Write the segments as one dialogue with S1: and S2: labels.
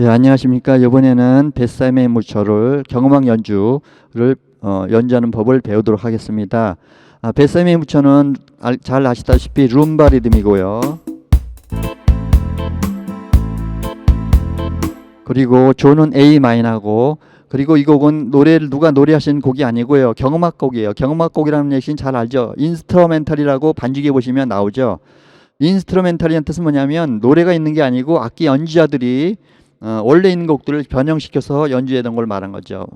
S1: 예, 안녕하십니까. 이번에는 베사메 무초를 경음악 연주를 어, 연주하는 법을 배우도록 하겠습니다. 아, 베사메 무초는 알- 잘 아시다시피 룸바 리듬이고요. 그리고 조는 A 마이너고 그리고 이 곡은 노래를 누가 노래하신 곡이 아니고요. 경음악 곡이에요. 경음악 곡이라는 얘기는 잘 알죠. 인스트루멘탈이라고 반주기에 보시면 나오죠. 인스트루멘탈이라는 뜻은 뭐냐면 노래가 있는 게 아니고 악기 연주자들이 어, 원래 있는 곡들을 변형시켜서 연주했던 걸 말한 거죠.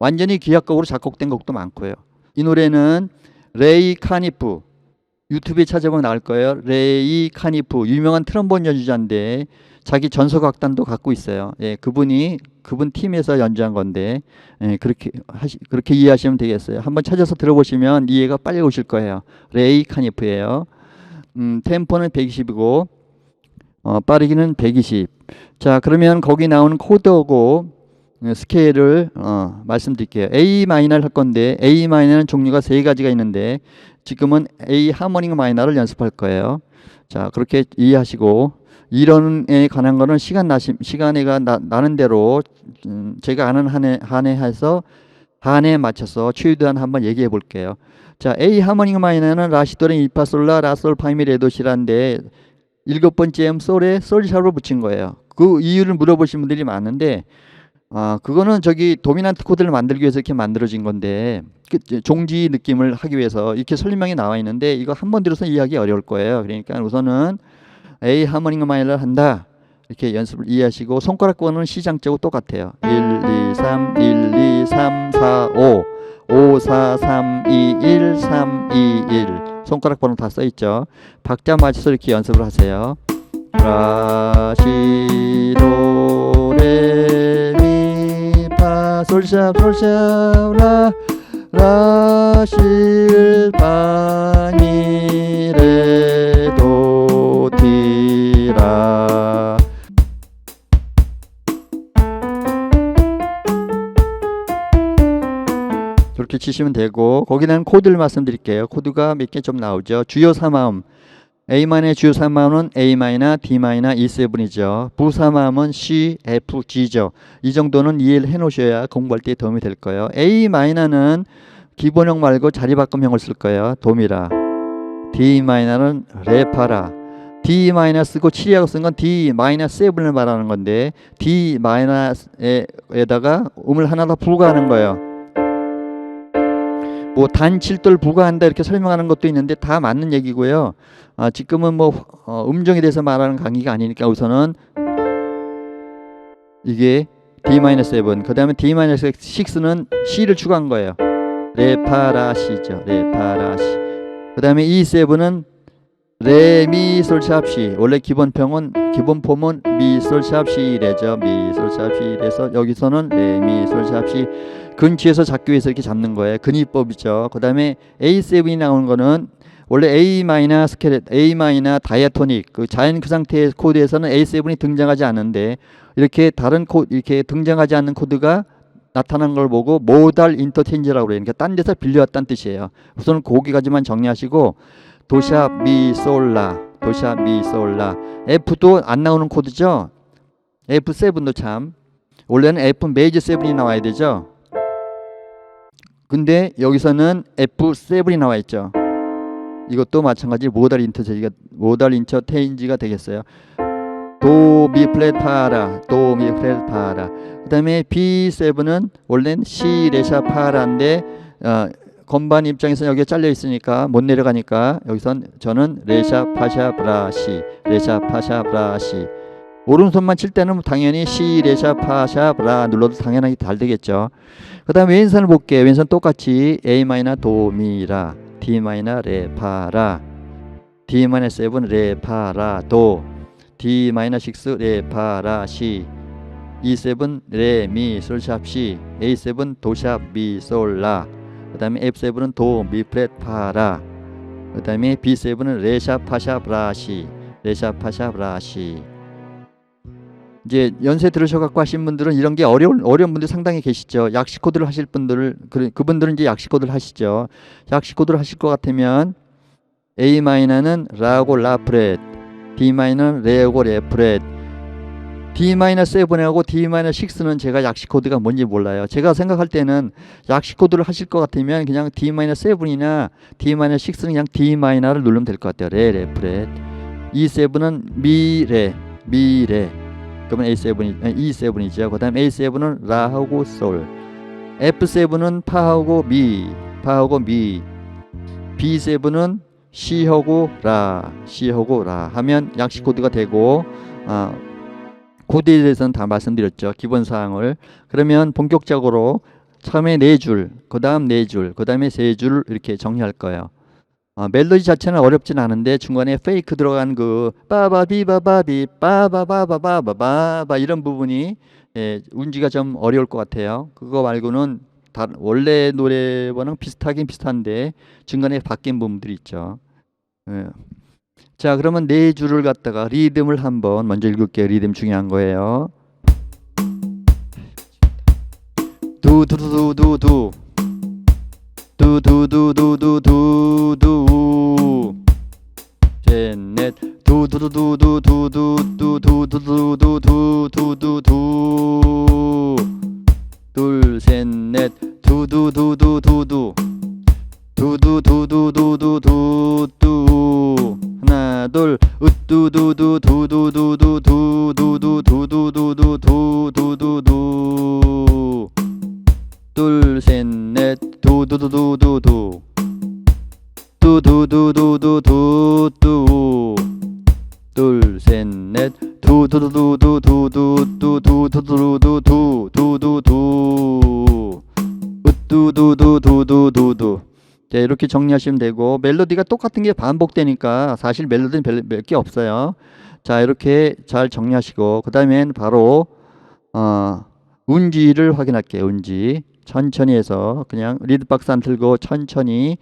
S1: 완전히 기악곡으로 작곡된 곡도 많고요. 이 노래는 레이 카니프 유튜브에 찾아보면 나올 거예요. 레이 카니프 유명한 트럼본 연주자인데 자기 전소각단도 갖고 있어요. 예, 그분이 그분 팀에서 연주한 건데 예, 그렇게 하시, 그렇게 이해하시면 되겠어요. 한번 찾아서 들어보시면 이해가 빨리 오실 거예요. 레이 카니프예요. 음, 템포는 120이고 어, 빠르기는 120. 자, 그러면 거기 나오는 코드하고 어, 스케일을 어, 말씀드릴게요. A 마이너를 할 건데 A 마이너는 종류가 세 가지가 있는데 지금은 A 하모닉 마이너를 연습할 거예요. 자, 그렇게 이해하시고 이론에 관한 거는 시간 나시 시간에가 나, 나는 대로 음, 제가 아는 한해 한해 해서 한해에 맞춰서 최대한 한번 얘기해 볼게요. 자, A 하모닉 마이너는 라시도레 이파솔라 라솔 파미 레도시라인데 일곱 번째 M 솔에 솔샵을 붙인 거예요. 그 이유를 물어보신 분들이 많은데 아 그거는 저기 도미난트 코드를 만들기 위해서 이렇게 만들어진 건데 그 종지 느낌을 하기 위해서 이렇게 설명이 나와 있는데 이거 한 번 들어서 이해하기 어려울 거예요. 그러니까 우선은 A 하모닉 마이너를 한다. 이렇게 연습을 이해하시고 손가락 번호는 시장자고 똑같아요. 1, 2, 3, 1, 2, 3, 4, 5, 5, 4, 3, 2, 1, 3, 2, 1. 손가락 번호 다 써 있죠. 박자 맞춰서 이렇게 연습을 하세요. 라시도 레미파 솔샵 솔샵 라 라실 파미 레도 티라 저렇게 치시면 되고 거기는 코드를 말씀드릴게요. 코드가 몇 개 좀 나오죠. 주요 3마음 A 마이너의 주요 3마음은 A 마이너, D 마이너, E7이죠. 부 3마음은 C, F, G죠. 이 정도는 이해를 해 놓으셔야 공부할 때 도움이 될 거예요. A 마이너는 기본형 말고 자리바꿈형을 쓸 거예요. 도미라. D 마이너는 레파라. D 마이너 쓰고 7이라고 쓴 건 D 마이너 7을 말하는 건데 D 마이너에다가 음을 하나 더 부과하는 거예요. 뭐단 7도를 부과한다 이렇게 설명하는 것도 있는데 다 맞는 얘기고요. 아, 지금은 뭐 어, 음정에 대해서 말하는 강의가 아니니까 우선은 이게 D-7 그 다음에 D-6는 C를 추가한 거예요. 레파라시죠. 레파라시 그 다음에 E7은 레미 솔샵시 원래 기본 평은 기본 폼은 미 솔샵시래죠. 미 솔샵시래서 여기서는 레미 솔샵시 근치에서 잡기 위해서 이렇게 잡는 거예요. 근위법이죠. 그 다음에 A7이 나오는 거는 원래 A 마이너 스케렛, A 마이너 다이아토닉 그 자연 그 상태의 코드에서는 A7이 등장하지 않는데 이렇게 다른 코 이렇게 등장하지 않는 코드가 나타난 걸 보고 모달 인터체인지라고 그래요. 그러니까 딴 데서 빌려왔다는 뜻이에요. 우선 고기까지만 정리하시고 도샤 미 솔라 도샤 미 솔라 F도 안 나오는 코드죠. F7도 참 원래는 F 메이저 7이 나와야 되죠. 근데 여기서는 F7이 나와 있죠. 이것도 마찬가지 모달 인터체인지가 모달 인터체인지가 되겠어요. 도 미 플랫 파라 도 미 플랫 파라 그다음에 B7은 원래는 C 레샤 파라인데 어, 건반 입장에서 여기에 잘려 있으니까 못 내려가니까 여기선 저는 레샤 파샤 브라시 레샤 파샤 브라시 오른손만 칠 때는 당연히 시 레샤 파샤 브라 눌러도 당연하게 잘 되겠죠. 그 다음에 왼손을 볼게요. 왼손 똑같이 A 마이너 도미라. D 마이너 레 파라. D 마이너 7 레 파라 도. D 마이너 6 레 파라 시. E7 레미 솔샵 시. A7 도샵 미 솔라. 그 다음에 F7은 도 미 플랫 파라. 그 다음에 B7은 레샤 파샤 브라시. 레샤 파샤 브라시 이제 연세 들으셔갖고 하신 분들은 이런 게 어려운 어려운 분들 상당히 계시죠. 약식 코드를 하실 분들 그 그분들은 이제 약식 코드를 하시죠. 약식 코드를 하실 것 같으면 A 마이너는 라고 라 프렛, D 마이너는 레고 레 프렛, D-7하고 D-6는 제가 약식 코드가 뭔지 몰라요. 제가 생각할 때는 약식 코드를 하실 것 같으면 그냥 D-7이나 D-6는 그냥 D-를 누르면 될 것 같아요. 레, 레, 프렛. E7은 미, 레, 미, 레. 그러면 A7이, 아니, E7이죠. 그 다음 A7은 라하고 솔. F7은 파하고 미, 파하고 미. B7은 C하고 라, C하고 라 하면 약식 코드가 되고, 아, 코드에 대해서는 다 말씀드렸죠. 기본 사항을. 그러면 본격적으로 처음에 네 줄, 그 다음 네 줄, 그 다음에 세 줄 이렇게 정리할 거예요. 어, 멜로디 자체는 어렵진 않은데 중간에 페이크 들어간 그 빠바비바바비 빠바바바바바바 이런 부분이 예, 운지가 좀 어려울 것 같아요. 그거 말고는 다, 원래 노래와는 비슷하긴 비슷한데 중간에 바뀐 부분들이 있죠. 예. 자 그러면 네 줄을 갖다가 리듬을 한번 먼저 읽을게요. 리듬 중요한 거예요. 두두두두두 두두두두두두두 셋넷 두두두두두두두두두두두두두 둘셋넷 두두두두두두 두두두두두두두 하나 둘 으뚜두두두두두두두두두두두두두두두 둘셋넷 두두두두두두. 두두두두두두두 둘셋넷. 두두두두두두두두두두두두 두두두 으뚜두두두두두두. 자 이렇게 정리하시면 되고 멜로디가 똑같은 게 반복되니까 사실 멜로디는 몇 개 없어요. 자 이렇게 잘 정리하시고 그 다음엔 바로 어, 운지를 확인할게요 운지 천천히 해서 그냥 리드박스 안 틀고 천천히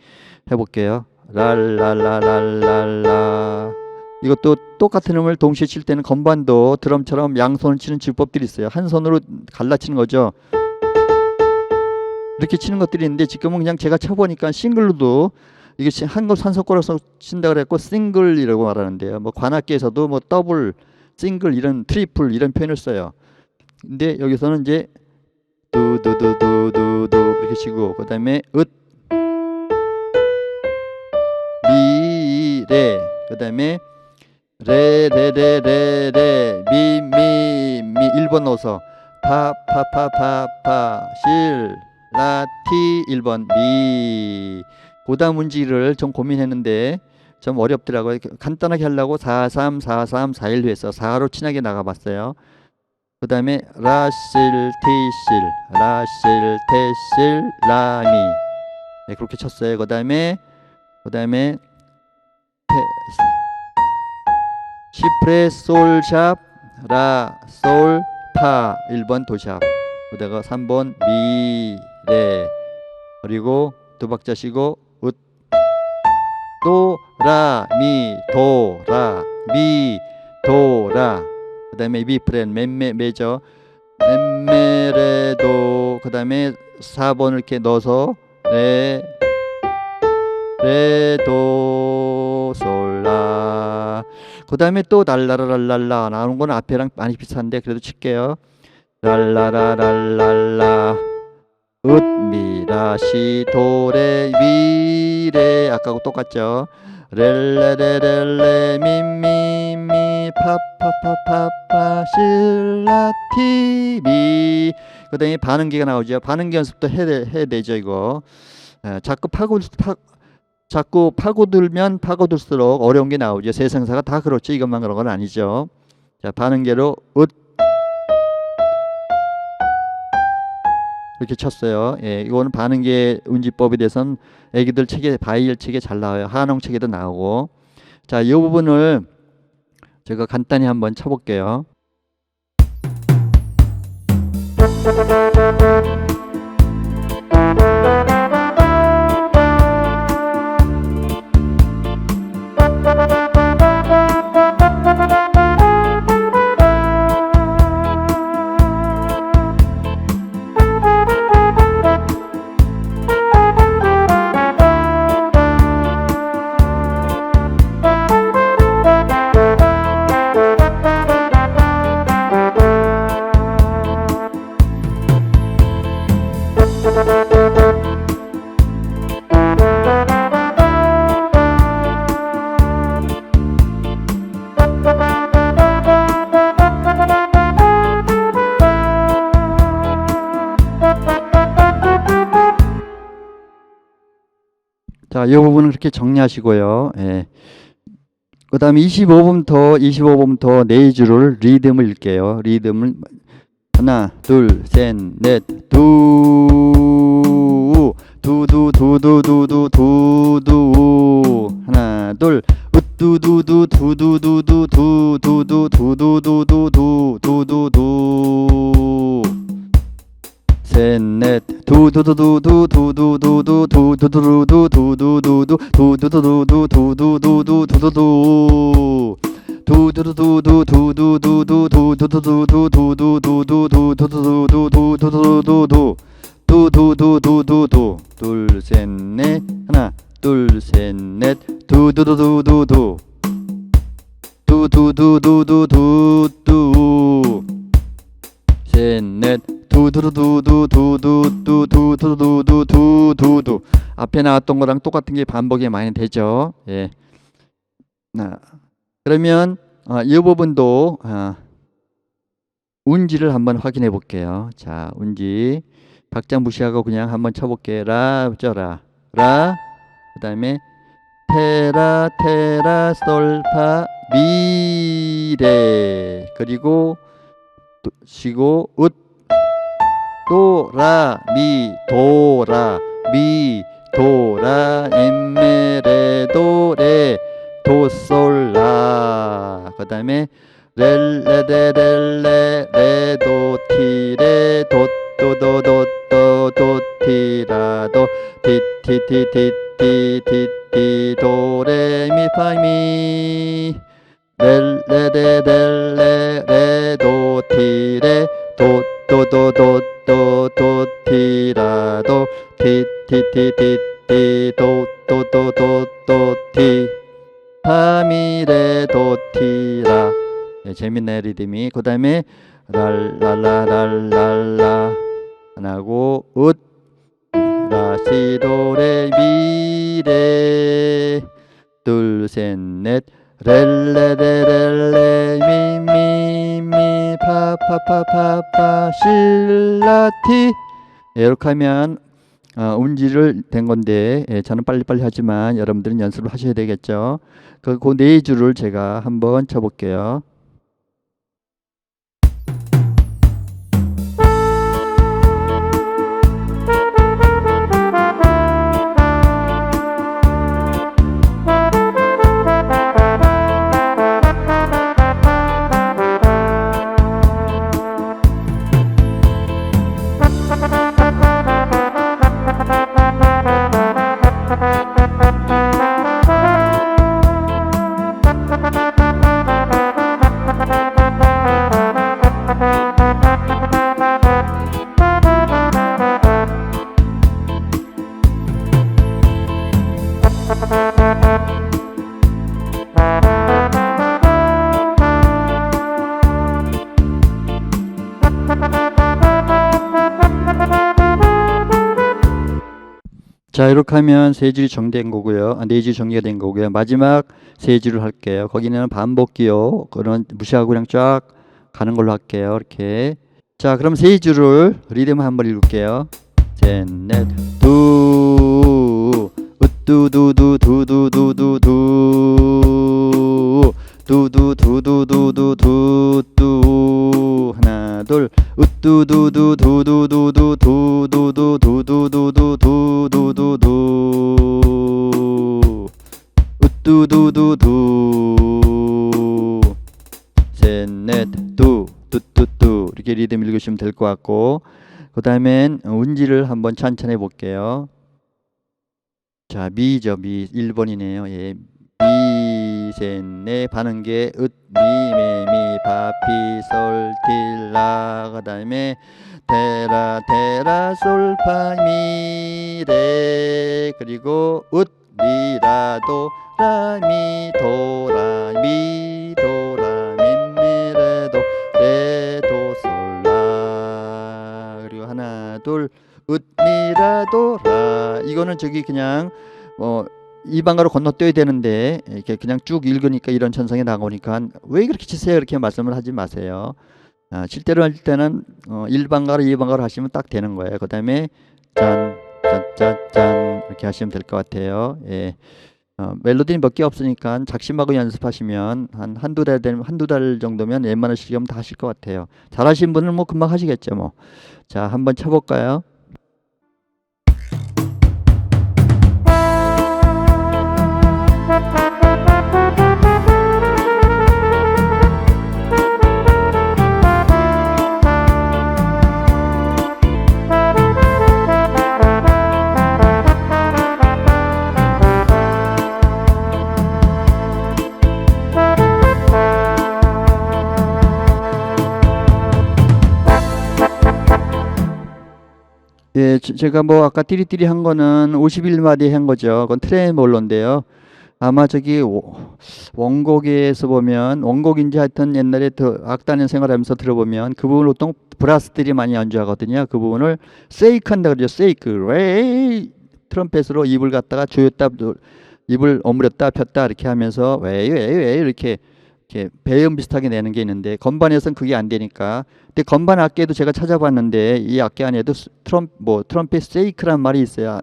S1: 해볼게요 랄랄랄랄랄라 이것도 똑같은 음을 동시에 칠 때는 건반도 드럼처럼 양손을 치는 지법들이 있어요 한 손으로 갈라치는 거죠 이렇게 치는 것들이 있는데 지금은 그냥 제가 쳐보니까 싱글로도 이게 한국 산소골에서 친다 그랬고 싱글이라고 말하는데요. 뭐 관악기에서도 뭐 더블, 싱글 이런 트리플 이런 표현을 써요. 근데 여기서는 이제 두두두두두두 이렇게 치고 그 다음에 으 미레 그 다음에 레레레레레 미미미 1번 넣어서 파파파파파 실 라티 1번 미 고다 문지를 좀 고민했는데 좀 어렵더라고요. 간단하게 하려고 43 43 41 해서 4로 친하게 나가봤어요. 그 다음에 라실 티실 라실 테실 라미 네, 그렇게 쳤어요. 그 다음에 그 다음에 시프레 솔샵 라솔파 1번 도샵 그다가 3번 미 네. 그리고 두 박자 쉬고 웃. 도라 미 도라 미 도라 그 다음에 미프렌 맴매 매죠. 맴매레도 그 다음에 4번을 이렇게 넣어서 레 레도 솔라. 그 다음에 또 날라라랄랄라 나오는 건 앞에랑 많이 비슷한데 그래도 칠게요. 랄라라랄랄라. 으미라시 도레 위레. 아까하고 똑같죠. 렐레레렐레 미미미 파파파파파 실라티 미그 다음에 반응기가 나오죠. 반응기 연습도 해야, 해야 되죠 이거. 에, 자꾸 파고 파, 자꾸 파고들면 파고들수록 어려운 게 나오죠. 세상사가 다 그렇죠 이것만 그런 건 아니죠. 자 반응계로 으 이렇게 쳤어요. 예, 이거는 반응계 운지법에 대해서는 애기들 책에 바이엘 책에 잘 나와요. 한홍 책에도 나오고. 자, 이 부분을 제가 간단히 한번 쳐볼게요. 그렇게 정리하시고요. 예. 그 다음에 25분부터 25분부터 네 줄을 리듬을 읽게요. 리듬을 하나, 둘, 셋, 넷, 두, 두두, 두두, 두두, 두두, 하나, 둘, 으뚜두두, 두두두두, 두두두, 두두두두, 두두두, 셋넷 두두두두두 두두두두 두두두두 두두두두 두두두두 두두두두 두두두 두두두 두 두두두두 두두두두 두두두두 두두두두 두두두두 두두두두두두 둘셋넷 하나 둘셋넷 두두두두두두 두두두두두두 셋넷 두두두두두두두두두두두두 앞에 나왔던 거랑 똑같은 게 반복이 많이 되죠. 예. 나 그러면 어, 이 부분도 어, 운지를 한번 확인해 볼게요. 자, 운지 박자 무시하고 그냥 한번 쳐볼게요. 라, 쩌라, 라. 그다음에 테라, 테라, 솔파, 미레. 그리고 또 쉬고 웃 도라 미 도라 미 도라 엠메레 도레 도솔라. 그 다음에 렐레데렐레 레도티레 도도도도도 도티라도 티티티티티티티 도레미파미. 렐레데렐레 레도티레 도도도도 도 도티라도 티티티티티 도도도도도 티. 파미레 도티라. 네, 재밌네 리듬이 그 다음에 랄랄라랄랄라. 하나고 웃. 라시도레 미레 둘셋넷 렐레레렐레 미미미 파파파파파 실라티 예, 이렇게 하면 어, 운지를 된 건데 예, 저는 빨리빨리 하지만 여러분들은 연습을 하셔야 되겠죠. 그 네 줄을 제가 한번 쳐볼게요. 자 이렇게 하면 세 줄이 정된 거고요. 아, 네 줄이 정리가 된 거고요. 마지막 세 줄을 할게요. 거기는 반복기요. 그런 무시하고 그냥 쫙 가는 걸로 할게요. 이렇게. 자 그럼 세 줄을 리듬 한번 읽을게요. 셋넷 두 으뚜두두 두두두두 두 두두두두두두 하나 둘 으뚜두두 두두두두 두두두 두두두두 두두두두 으뚜두두두 셋넷두 두두두 이렇게 리듬 읽으시면 될 것 같고 그 다음엔 운지를 한번 천천히 볼게요 자 미죠 미 1번이네요 예 미. 셋, 넷, 반응계, 으, 미, 메, 미, 파, 피, 솔, 틸, 라, 그 다음에 테라, 테라, 솔, 파, 미, 레, 그리고 웃, 미, 라, 도, 라, 미, 도, 라, 미, 도, 라, 미, 미, 레, 도, 레, 도, 솔, 라, 그리고 하나, 둘, 웃, 미, 라, 도, 라, 이거는 저기 그냥 뭐 이 방가로 건너뛰어야 되는데 이렇게 그냥 쭉 읽으니까 이런 천성이 나오니까 왜 그렇게 치세요 이렇게 말씀을 하지 마세요. 아, 실제로 할 때는 어, 1방가로 2방가로 하시면 딱 되는 거예요. 그 다음에 짠, 짠, 짠, 짠, 이렇게 하시면 될 것 같아요. 예. 어, 멜로디는 몇 개 없으니까 작심하고 연습하시면 한 한두 달 되면 한두 달 정도면 웬만한 시험 다 하실 것 같아요. 잘하신 분은 뭐 금방 하시겠죠, 뭐. 자, 한번 쳐볼까요? 예, 제- 제가 뭐 아까 띠리띠리 한 거는 51마디 한 거죠. 그건 트레몰로인데요. 아마 저기 워- 원곡에서 보면 원곡인지 하여튼 옛날에 더 악단연 생활하면서 들어보면 그 부분을 보통 브라스들이 많이 연주하거든요. 그 부분을 세이크 한다 그러죠. 세이크. 웨이 트럼펫으로 입을 갖다가 조였다 누- 입을 오므렸다 폈다 이렇게 하면서 웨이 웨이 웨이 이렇게 이렇게 배음 비슷하게 내는 게 있는데 건반에서는 그게 안 되니까 근데 건반 악기에도 제가 찾아봤는데 이 악기 안에도 스- 트럼 뭐 트럼펫 세이크라는 말이 있어요.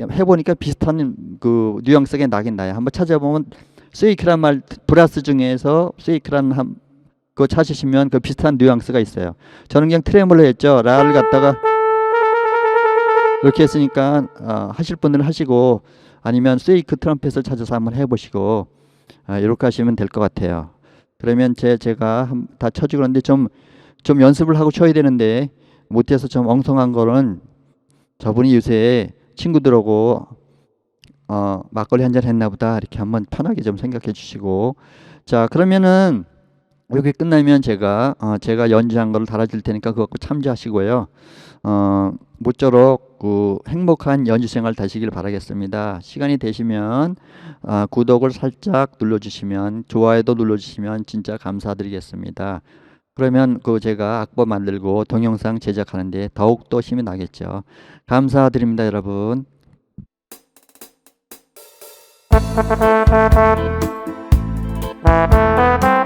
S1: 해보니까 비슷한 그 뉘앙스가 나긴 나요. 한번 찾아보면 세이크란 말 브라스 중에서 세이크라는 한 그거 찾으시면 그 비슷한 뉘앙스가 있어요. 저는 그냥 트레몰로 했죠. 라를 갖다가 이렇게 했으니까 아, 하실 분들은 하시고 아니면 세이크 트럼펫을 찾아서 한번 해보시고 아, 이렇게 하시면 될 것 같아요. 그러면 제 제가 한- 다 쳐주고 그러는데 좀 좀 연습을 하고 쳐야 되는데 못해서 좀 엉성한 거는 저분이 요새 친구들하고 어, 막걸리 한 잔 했나 보다 이렇게 한번 편하게 좀 생각해 주시고. 자 그러면은 이렇게 끝나면 제가 어, 제가 연주한 거를 달아줄 테니까 그거 꼭 참조하시고요. 어, 모쪼록 그 행복한 연주 생활 되시길 바라겠습니다. 시간이 되시면 아, 구독을 살짝 눌러주시면 좋아요도 눌러주시면 진짜 감사드리겠습니다. 그러면 그 제가 악보 만들고 동영상 제작하는데 더욱 더 힘이 나겠죠. 감사드립니다 여러분